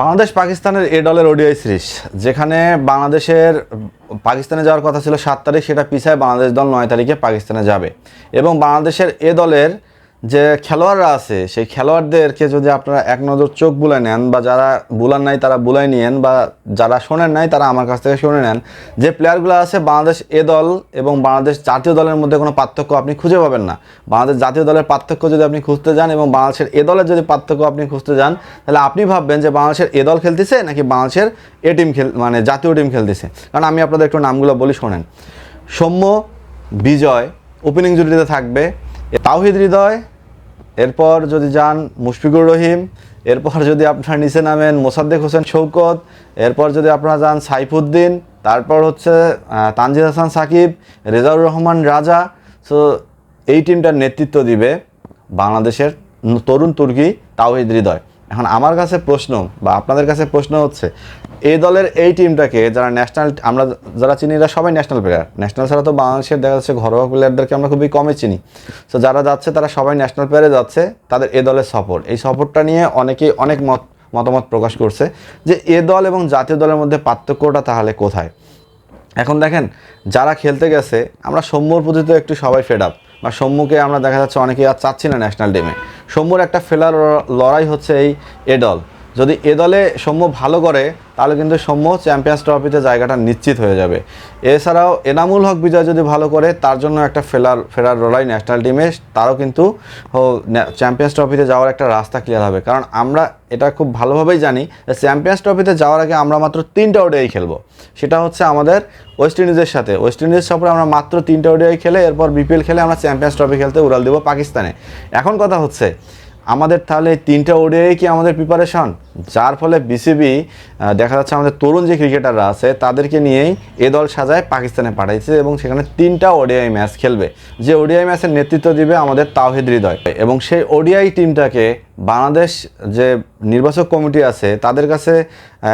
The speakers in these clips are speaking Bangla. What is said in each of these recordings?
বাংলাদেশ পাকিস্তানের এ দলের ওডিআই সিরিজ, যেখানে বাংলাদেশের পাকিস্তানে যাওয়ার কথা ছিল সাত তারিখ, সেটা পিছায় বাংলাদেশ দল নয় তারিখে পাকিস্তানে যাবে। এবং বাংলাদেশের এ দলের যে খেলোয়াড়রা আছে, সেই খেলোয়াড়দেরকে যদি আপনারা এক নজর চোখ বুলাই নেন বা যারা বুলার নাই তারা বুলাই নিয়েন বা যারা শোনেন নাই তারা আমার কাছ থেকে শুনে নেন, যে প্লেয়ারগুলো আছে বাংলাদেশ এ দল এবং বাংলাদেশ জাতীয় দলের মধ্যে কোনো পার্থক্য আপনি খুঁজে পাবেন না। বাংলাদেশ জাতীয় দলের পার্থক্য যদি আপনি খুঁজতে যান এবং বাংলাদেশের এ দলের যদি পার্থক্য আপনি খুঁজতে যান, তাহলে আপনি ভাববেন যে বাংলাদেশের এ দল খেলতেছে নাকি বাংলাদেশের এ টিম খেল মানে জাতীয় টিম খেলতেছে। কারণ আমি আপনাদের একটু নামগুলো বলি, শোনেন। সৌম্য, বিজয়, ওপেনিং জুটিতে থাকবে, তাওহিদ হৃদয় এরপর যদি যান মুশফিকুর রহিম, এরপর যদি আপনার নিচে নামেন মোসাদ্দেক হোসেন শৌকত এরপর যদি আপনারা যান সাইফুদ্দিন, তারপর হচ্ছে তানজিদ হাসান সাকিব, রেজাউর রহমান রাজা। সো এই টিমটার নেতৃত্ব দিবে বাংলাদেশের তরুণ তুর্কি তাওহিদ হৃদয়। এখন আমার কাছে প্রশ্ন বা আপনাদের কাছে প্রশ্ন হচ্ছে এই দলের এই টিমটাকে যারা ন্যাশনাল আমরা যারা চিনি এরা সবাই ন্যাশনাল প্লেয়ার ন্যাশনাল ছাড়া তো বাংলাদেশের দেখা যাচ্ছে ঘরোয়া প্লেয়ারদেরকে আমরা খুবই কমই চিনি। তো যারা যাচ্ছে, তারা সবাই ন্যাশনাল প্লেয়ারে যাচ্ছে, তাদের এ দলের সফর এই সফরটা নিয়ে অনেকেই অনেক মত, মতামত প্রকাশ করছে যে, এ দল এবং জাতীয় দলের মধ্যে পার্থক্যটা তাহলে কোথায়? এখন দেখেন, যারা খেলতে গেছে, আমরা সৌম্যর প্রতি তো একটু সবাই ফেড আপ বা সৌম্যকে আমরা দেখা যাচ্ছে অনেকেই আর চাচ্ছি না ন্যাশনাল টিমে সৌম্যর একটা ফেলার লড়াই হচ্ছে এই এ দল। যদি এ দলে সৌম্য ভালো করে তাহলে কিন্তু সৌম্য চ্যাম্পিয়ন্স ট্রফিতে জায়গাটা নিশ্চিত হয়ে যাবে। এছাড়াও এনামুল হক বিজয় যদি ভালো করে, তার জন্য একটা ফেলার, ফেরার লড়াই ন্যাশনাল টিমে তারও কিন্তু চ্যাম্পিয়ন্স ট্রফিতে যাওয়ার একটা রাস্তা ক্লিয়ার হবে। কারণ আমরা এটা খুব ভালোভাবেই জানি যে চ্যাম্পিয়ন্স ট্রফিতে যাওয়ার আগে আমরা মাত্র তিনটা ওডিআই খেলব। সেটা হচ্ছে আমাদের ওয়েস্ট ইন্ডিজের সাথে। ওয়েস্ট ইন্ডিজ সফরে আমরা মাত্র তিনটা ওডিআই খেলে, এরপর বিপিএল খেলে আমরা চ্যাম্পিয়ন্স ট্রফি খেলতে উড়াল দেবো পাকিস্তানে। এখন কথা হচ্ছে আমাদের তাহলে তিনটা ওডিআই কি আমাদের প্রিপারেশন যার ফলে বিসিবি দেখা যাচ্ছে আমাদের তরুণ যে ক্রিকেটাররা আছে, তাদেরকে নিয়েই এ দল সাজায় পাকিস্তানে পাঠাইছে এবং সেখানে তিনটা ওডিআই ম্যাচ খেলবে। যে ওডিআই ম্যাচের নেতৃত্ব দিবে আমাদের তাওহিদ হৃদয়। এবং সেই ওডিআই টিমটাকে বাংলাদেশ যে নির্বাচক কমিটি আছে, তাদের কাছে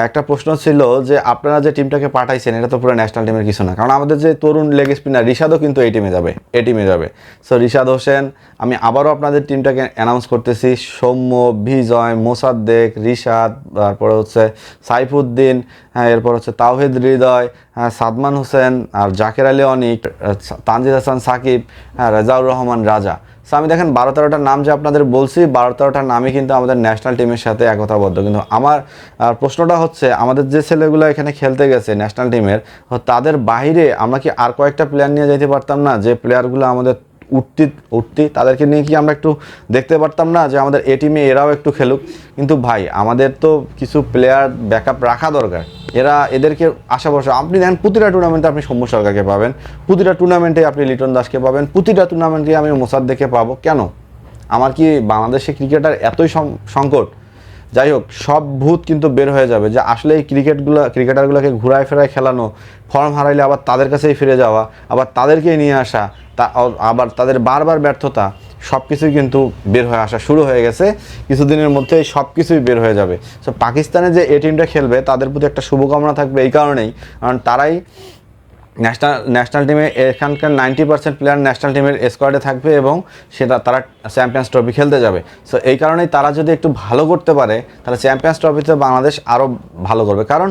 একটা প্রশ্ন ছিল যে আপনারা যে টিমটাকে পাঠাইছেন, এটা তো পুরো ন্যাশনাল টিমের কিছু না। কারণ আমাদের যে তরুণ লেগ স্পিনার রিশাদও কিন্তু এই টিমে যাবে এ টিমে যাবে। সো রিশাদ হোসেন, আমি আবারও আপনাদের টিমটাকে অ্যানাউন্স করতেছি। সৌম্য, বিজয় মোসাদ্দেক রিশাদ, তারপরে হচ্ছে সাইফুদ্দিন হ্যাঁ এরপর হচ্ছে তাওহিদ হৃদয় হ্যাঁ সাদমান হোসেন, আর জাকের আলী অনিক, তানজিদ হাসান সাকিব হ্যাঁ রেজাউর রহমান রাজা। সো আমি দেখেন বারো তেরোটার নাম যে আপনাদের বলছি, বারো তেরোটার নামই কিন্তু আমাদের ন্যাশনাল টিমের সাথে একতাবদ্ধ। কিন্তু আমার প্রশ্নটা হচ্ছে, আমাদের যে ছেলেগুলো এখানে খেলতে গেছে ন্যাশনাল টিমের তাদের বাইরে আমরা কি আর কয়েকটা প্লেয়ার নিয়ে যেতে পারতাম না? যে প্লেয়ারগুলো আমাদের উঠতি উঠতি তাদেরকে নিয়ে কি আমরা একটু দেখতে পারতাম না যে আমাদের এ টিমে এরাও একটু খেলুক? কিন্তু ভাই, আমাদের তো কিছু প্লেয়ার ব্যাকআপ রাখা দরকার। এরা এদেরকে আশা ভরসা আপনি দেখেন প্রতিটা টুর্নামেন্টে আপনি সৌম্য সরকারকে পাবেন, প্রতিটা টুর্নামেন্টে আপনি লিটন দাসকে পাবেন, প্রতিটা টুর্নামেন্টে আমি মোসাদ্দেকে পাবো। কেন? আমার কি বাংলাদেশে ক্রিকেটার এতই সংকট? যাই হোক, সব ভূত কিন্তু বের হয়ে যাবে যে আসলে এই ক্রিকেটগুলো, ক্রিকেটারগুলোকে ঘুরায় ফেরায় খেলানো, ফর্ম হারাইলে আবার তাদের কাছেই ফিরে যাওয়া, আবার তাদেরকেই নিয়ে আসা, তা আবার তাদের বারবার ব্যর্থতা সব কিছুই কিন্তু বের হয়ে আসা শুরু হয়ে গেছে। কিছুদিনের মধ্যেই সব কিছুই বের হয়ে যাবে। সো পাকিস্তানে যে এ টিমটা খেলবে, তাদের প্রতি একটা শুভকামনা থাকবে এই কারণেই। কারণ তারাই ন্যাশনাল ন্যাশনাল টিমে এখানকার নাইনটি পার্সেন্ট প্লেয়ার ন্যাশনাল টিমের স্কোয়াডে থাকবে এবং সেটা তারা চ্যাম্পিয়ন্স ট্রফি খেলতে যাবে। সো এই কারণেই তারা যদি একটু ভালো করতে পারে, তাহলে চ্যাম্পিয়ন্স ট্রফিতে বাংলাদেশ আরও ভালো করবে। কারণ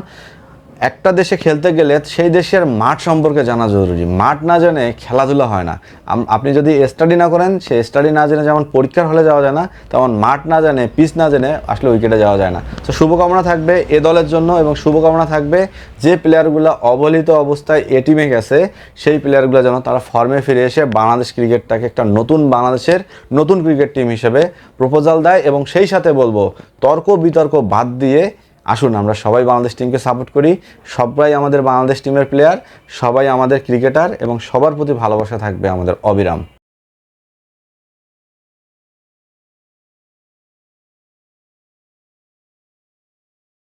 একটা দেশে খেলতে গেলে সেই দেশের মাঠ সম্পর্কে জানা জরুরি। মাঠ না জেনে খেলাধুলা হয় না। আপনি যদি স্টাডি না করেন, সে স্টাডি না জেনে যেমন পরীক্ষার হলে যাওয়া যায় না, তেমন মাঠ না জানে পিচ না জেনে আসলে উইকেটে যাওয়া যায় না। তো শুভকামনা থাকবে এ দলের জন্য এবং শুভকামনা থাকবে যে প্লেয়ারগুলো অবহেলিত অবস্থায় এ টিমে গেছে, সেই প্লেয়ারগুলো যেন তারা ফর্মে ফিরে এসে বাংলাদেশ ক্রিকেটটাকে একটা নতুন বাংলাদেশের নতুন ক্রিকেট টিম হিসেবে প্রপোজাল দেয় এবং সেই সাথে বলব তর্ক বিতর্ক বাদ দিয়ে আসুন, আমরা সবাই বাংলাদেশ টিমকে সাপোর্ট করি। সবাই আমাদের বাংলাদেশ টিমের প্লেয়ার সবাই আমাদের ক্রিকেটার এবং সবার প্রতি ভালোবাসা থাকবে আমাদের অবিরাম।